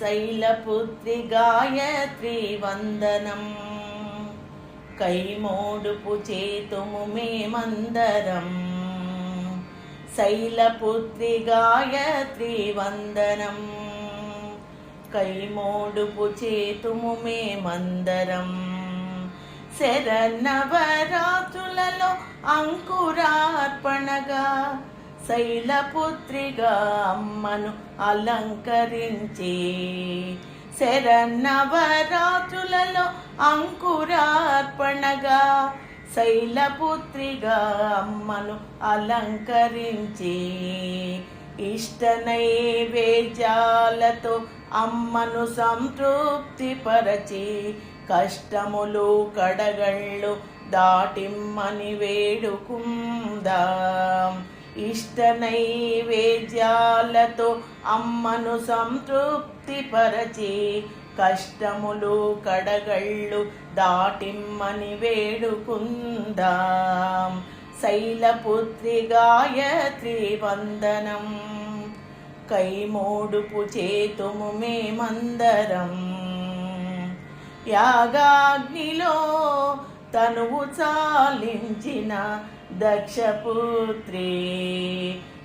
శైలపుత్రి గాయత్రి వందనం. కైమోడుపు చేతుము మేమందరం శైలపుత్రి గాయత్రి వందనం. కైమోడుపు చేతుము మేమందరం శరన్నవరాత్రులలో అంకురార్పణగా శైలపుత్రిగా అమ్మను అలంకరించి శరన్నవరాత్రులలో అంకురార్పణగా శైలపుత్రిగా అమ్మను అలంకరించి ఇష్టనైవేద్యాలతో అమ్మను సంతృప్తిపరచి కష్టములు కడగళ్ళు దాటిమ్మని వేడుకుందాం. ఇష్ట నైవేద్యాలతో అమ్మను సంతృప్తిపరచి కష్టములు కడగళ్ళు దాటిమ్మని వేడుకుందాం. శైలపుత్రి గాయత్రి వందనం కైమోడుపు చేతుము మేమందరం. యాగాగ్నిలో తనువు చాలించిన దక్షపుత్రి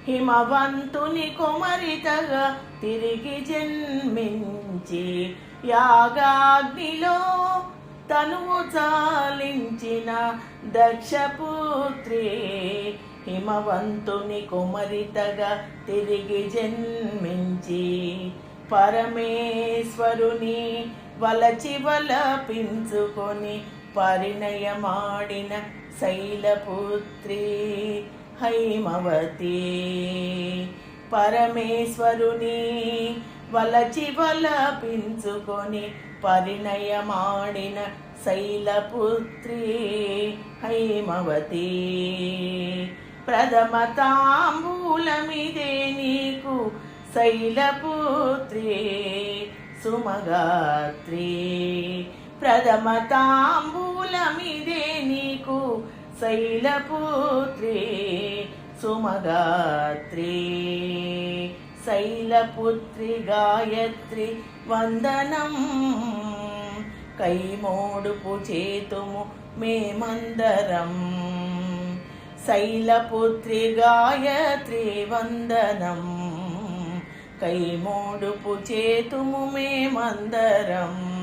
హిమవంతుని కుమరితగా తిరిగి జన్మించి యాగాగ్నిలో తనువు చాలించిన దక్షపుత్రి హిమవంతుని కుమరితగా తిరిగి జన్మించి పరమేశ్వరుని వలచి వలపించుకొని పరిణయమాడిన శైలపుత్రి హైమవతి. పరమేశ్వరుని వలచి వలపించుకొని పరిణయమాడిన శైలపుత్రి హైమవతి. ప్రథమ తాంబూలమిదే నీకు శైలపుత్రి సుమగాత్రి. ప్రథమ కులమిదే నీకు శైలపుత్రే సుమగాత్రే శైలపుత్రి గాయత్రి వందనం కైమోడుపు చేతుము మేమందరం. శైలపుత్రి గాయత్రి వందనం కైమోడుపు చేతుము మేమందరం.